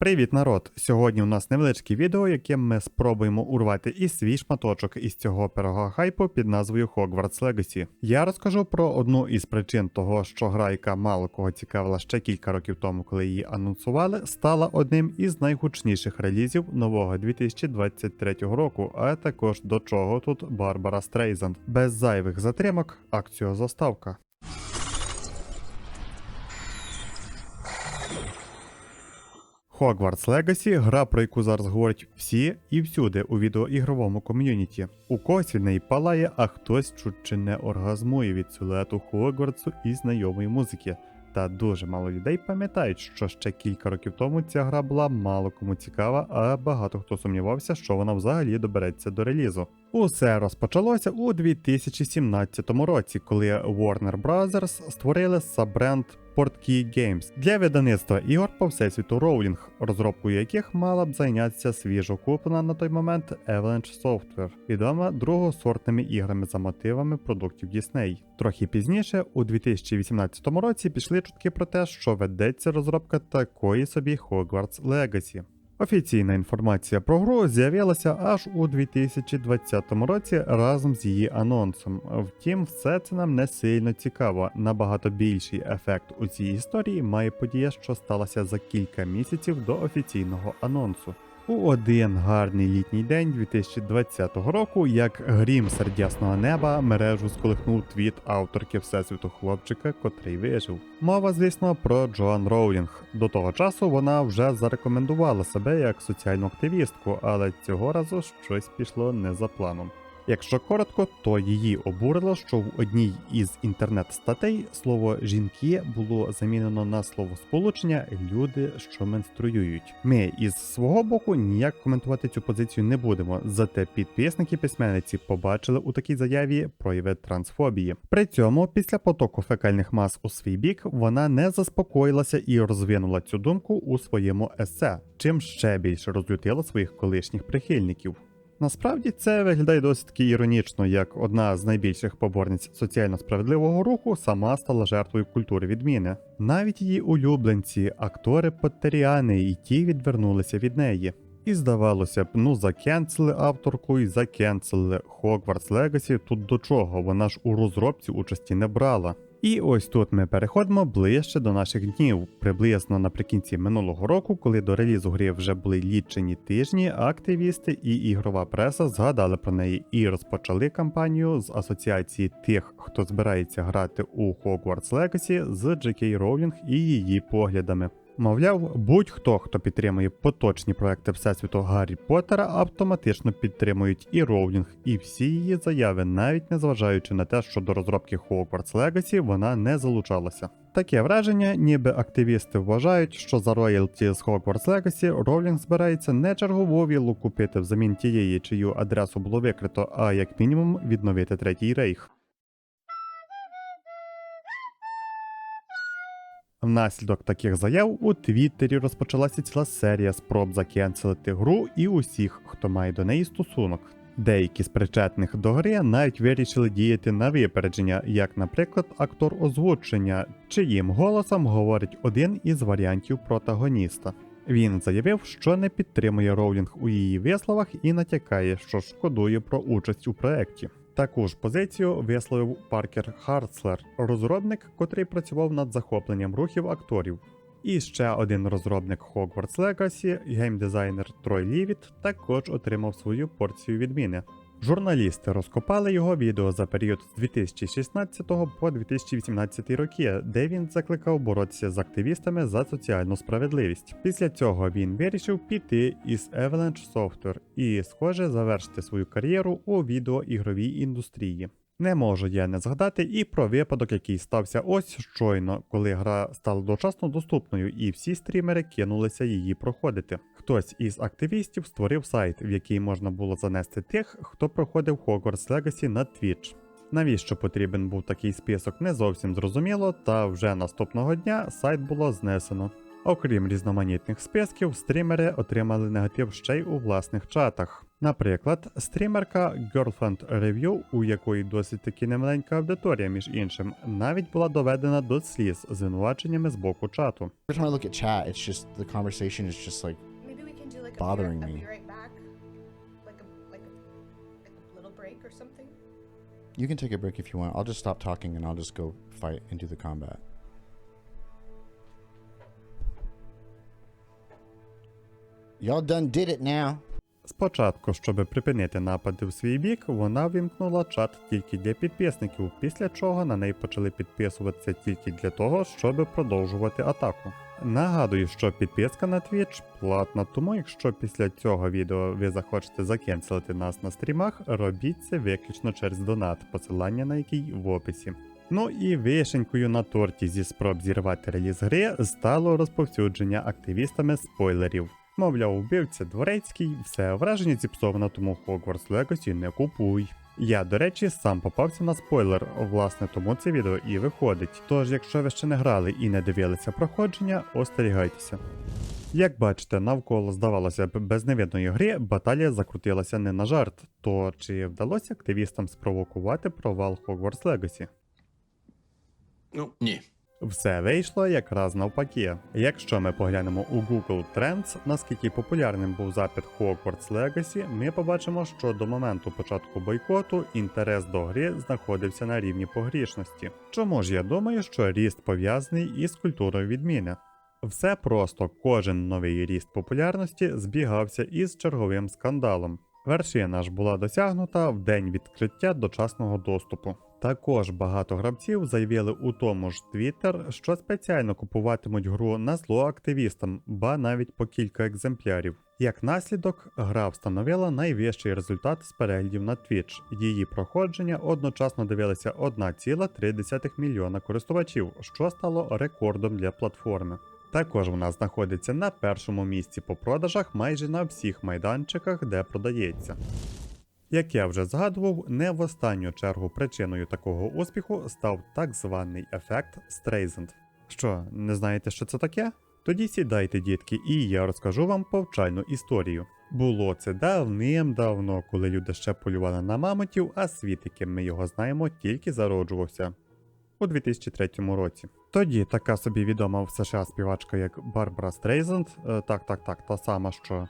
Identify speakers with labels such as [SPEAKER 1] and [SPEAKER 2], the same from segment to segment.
[SPEAKER 1] Привіт, народ! Сьогодні у нас невеличке відео, яким ми спробуємо урвати і свій шматочок із цього пирога хайпу під назвою Hogwarts Legacy. Я розкажу про одну із причин того, що гра, яка мало кого цікавила ще кілька років тому, коли її анонсували, стала одним із найгучніших релізів нового 2023 року, а також до чого тут Барбара Стрейзанд. Без зайвих затримок, акцію Hogwarts Legacy – гра, про яку зараз говорять всі і всюди у відеоігровому ком'юніті. У когось від неї палає, а хтось чуть чи не оргазмує від силуету Хогвартсу і знайомої музики. Та дуже мало людей пам'ятають, що ще кілька років тому ця гра була мало кому цікава, а багато хто сумнівався, що вона взагалі добереться до релізу. Усе розпочалося у 2017 році, коли Warner Bros. створили сабренд Portkey Games для видавництва ігор по всесвіту Роулінг, розробкою яких мала б зайнятися свіжо куплена на той момент Avalanche Software, відома другосортними іграми за мотивами продуктів Disney. Трохи пізніше, у 2018 році, пішли чутки про те, що ведеться розробка такої собі Hogwarts Legacy. Офіційна інформація про гру з'явилася аж у 2020 році разом з її анонсом. Втім, все це нам не сильно цікаво. Набагато більший ефект у цій історії має подія, що сталася за кілька місяців до офіційного анонсу. У один гарний літній день 2020 року, як грім серед ясного неба, мережу сколихнув твіт авторки Всесвіту хлопчика, котрий вижив. Мова, звісно, про Джоан Роулінг. До того часу вона вже зарекомендувала себе як соціальну активістку, але цього разу щось пішло не за планом. Якщо коротко, то її обурило, що в одній із інтернет-статей слово жінки було замінено на слово сполучення люди, що менструюють. Ми із свого боку ніяк коментувати цю позицію не будемо. Зате підписники письменниці побачили у такій заяві прояви трансфобії. При цьому, після потоку фекальних мас у свій бік, вона не заспокоїлася і розвинула цю думку у своєму есе, чим ще більше розлютила своїх колишніх прихильників. Насправді це виглядає досить таки іронічно, як одна з найбільших поборниць соціально справедливого руху сама стала жертвою культури відміни. Навіть її улюбленці, актори Поттеріани, і ті відвернулися від неї. І здавалося б, ну закенцели авторку і закенцели Hogwarts Legacy тут до чого, вона ж у розробці участі не брала. І ось тут ми переходимо ближче до наших днів. Приблизно наприкінці минулого року, коли до релізу гри вже були лічені тижні, активісти і ігрова преса згадали про неї і розпочали кампанію з асоціації тих, хто збирається грати у Hogwarts Legacy з J.K. Роулінг і її поглядами. Мовляв, будь-хто, хто підтримує поточні проекти Всесвіту Гаррі Поттера, автоматично підтримують і Роулінг, і всі її заяви, навіть незважаючи на те, що до розробки Hogwarts Legacy вона не залучалася. Таке враження, ніби активісти вважають, що за роялті з Hogwarts Legacy Роулінг збирається не чергову віллу купити взамін тієї, чию адресу було викрито, а як мінімум відновити третій рейх. Внаслідок таких заяв у Твіттері розпочалася ціла серія спроб закенселити гру і усіх, хто має до неї стосунок. Деякі з причетних до гри навіть вирішили діяти на випередження, як, наприклад, актор озвучення, чиїм голосом говорить один із варіантів протагоніста. Він заявив, що не підтримує Роулінг у її висловах і натякає, що шкодує про участь у проєкті. Таку ж позицію висловив Паркер Харцлер, розробник, котрий працював над захопленням рухів акторів. І ще один розробник Hogwarts Legacy, геймдизайнер Трой Лівіт, також отримав свою порцію відміни. Журналісти розкопали його відео за період з 2016 по 2018 роки, де він закликав боротися з активістами за соціальну справедливість. Після цього він вирішив піти із Avalanche Software і, схоже, завершити свою кар'єру у відеоігровій індустрії. Не можу я не згадати і про випадок, який стався ось щойно, коли гра стала дочасно доступною, і всі стрімери кинулися її проходити. Хтось із активістів створив сайт, в який можна було занести тих, хто проходив Hogwarts Legacy на Twitch. Навіщо потрібен був такий список, не зовсім зрозуміло, та вже наступного дня сайт було знесено. Окрім різноманітних списків, стрімери отримали негатив ще й у власних чатах. Наприклад, стрімерка Girlfriend Review, у якої досить таки немаленька аудиторія, між іншим, навіть була доведена до сліз звинуваченнями з боку чату.
[SPEAKER 2] Bothering me. you can take a break if you want. I'll just stop talking and I'll just go fight and do the combat. Y'all done did it now.
[SPEAKER 1] Спочатку, щоб припинити напади в свій бік, вона вімкнула чат тільки для підписників, після чого на неї почали підписуватися тільки для того, щоб продовжувати атаку. Нагадую, що підписка на Twitch платна, тому якщо після цього відео ви захочете закенселити нас на стрімах, робіть це виключно через донат, посилання на який в описі. Ну і вишенькою на торті зі спроб зірвати реліз гри стало розповсюдження активістами спойлерів. Мовляв, вбивця дворецький, все враження зіпсовано, тому Hogwarts Legacy не купуй. Я, до речі, сам попався на спойлер, власне, тому це відео і виходить. Тож, якщо ви ще не грали і не дивилися проходження, остерігайтеся. Як бачите, навколо здавалося б безневидної гри баталія закрутилася не на жарт. То чи вдалося активістам спровокувати провал Hogwarts Legacy?
[SPEAKER 3] Ну, ні.
[SPEAKER 1] Все вийшло якраз навпаки. Якщо ми поглянемо у Google Trends, наскільки популярним був запит Hogwarts Legacy, ми побачимо, що до моменту початку бойкоту інтерес до гри знаходився на рівні погрішності. Чому ж я думаю, що ріст пов'язаний із культурою відміни? Все просто кожен новий ріст популярності збігався із черговим скандалом. Вершина ж була досягнута в день відкриття дочасного доступу. Також багато гравців заявили у тому ж Twitter, що спеціально купуватимуть гру на зло активістам, ба навіть по кілька екземплярів. Як наслідок, гра встановила найвищий результат з переглядів на Twitch. Її проходження одночасно дивилися 1,3 мільйона користувачів, що стало рекордом для платформи. Також вона знаходиться на першому місці по продажах майже на всіх майданчиках, де продається. Як я вже згадував, не в останню чергу причиною такого успіху став так званий ефект Streisand. Що, не знаєте, що це таке? Тоді сідайте, дітки, і я розкажу вам повчальну історію. Було це давним-давно, коли люди ще полювали на мамонтів, а світ, яким ми його знаємо, тільки зароджувався у 2003 році. Тоді така собі відома в США співачка, як Барбара Стрейзенд, е, так, так, так, та сама, що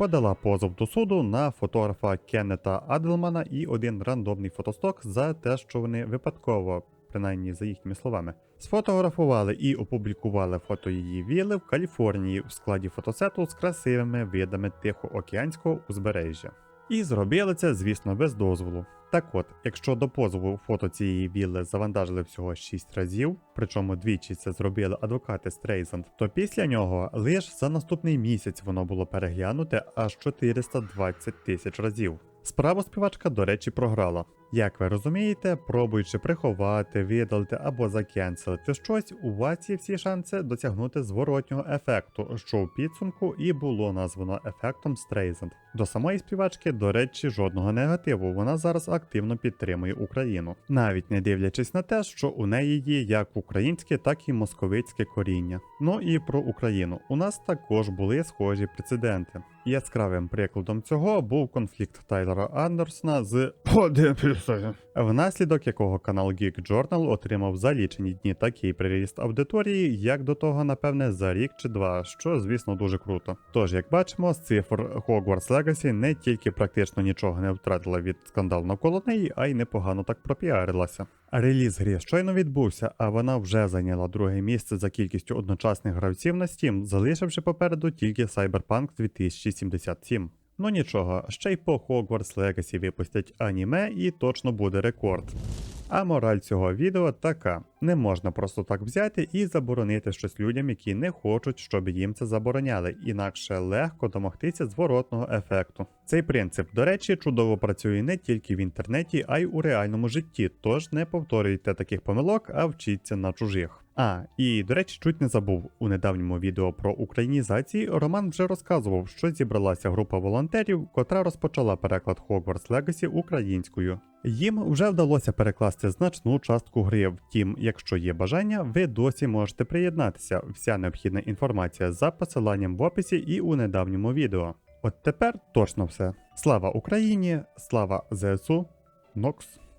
[SPEAKER 1] подала позов до суду на фотографа Кеннета Адлмана і один рандомний фотосток за те, що вони випадково, принаймні за їхніми словами, сфотографували і опублікували фото її віли в Каліфорнії в складі фотосету з красивими видами Тихоокеанського узбережжя. І зробили це, звісно, без дозволу. Так от, якщо до позову фото цієї вілли завантажили всього 6 разів, причому двічі це зробили адвокати Стрейзанд, то після нього лише за наступний місяць воно було переглянуте аж 420 тисяч разів. Справу співачка, до речі, програла. Як ви розумієте, пробуючи приховати, видалити або закенселити щось, у вас є всі шанси досягнути зворотнього ефекту, що в підсумку і було названо ефектом Streisand. До самої співачки, до речі, жодного негативу. Вона зараз активно підтримує Україну, навіть не дивлячись на те, що у неї є як українське, так і московицьке коріння. Ну і про Україну. У нас також були схожі прецеденти. Яскравим прикладом цього був конфлікт Тайлера Андерсона з внаслідок якого канал Geek Journal отримав за лічені дні такий приріст аудиторії, як до того, напевне, за рік чи два, що, звісно, дуже круто. Тож, як бачимо, з цифр Hogwarts Legacy не тільки практично нічого не втратила від скандалу навколо неї, а й непогано так пропіарилася. Реліз гри щойно відбувся, а вона вже зайняла друге місце за кількістю одночасних гравців на Steam, залишивши попереду тільки Cyberpunk 2077. Ну нічого, ще й по Hogwarts Legacy випустять аніме і точно буде рекорд. А мораль цього відео така: не можна просто так взяти і заборонити щось людям, які не хочуть, щоб їм це забороняли, інакше легко домогтися зворотного ефекту. Цей принцип, до речі, чудово працює не тільки в інтернеті, а й у реальному житті, тож не повторюйте таких помилок, а вчіться на чужих. А, і до речі, чуть не забув, у недавньому відео про українізації Роман вже розказував, що зібралася група волонтерів, котра розпочала переклад Hogwarts Legacy українською. Їм вже вдалося перекласти значну частку гри. Втім, якщо є бажання, ви досі можете приєднатися. Вся необхідна інформація за посиланням в описі і у недавньому відео. От тепер точно все. Слава Україні! Слава ЗСУ! Нокс!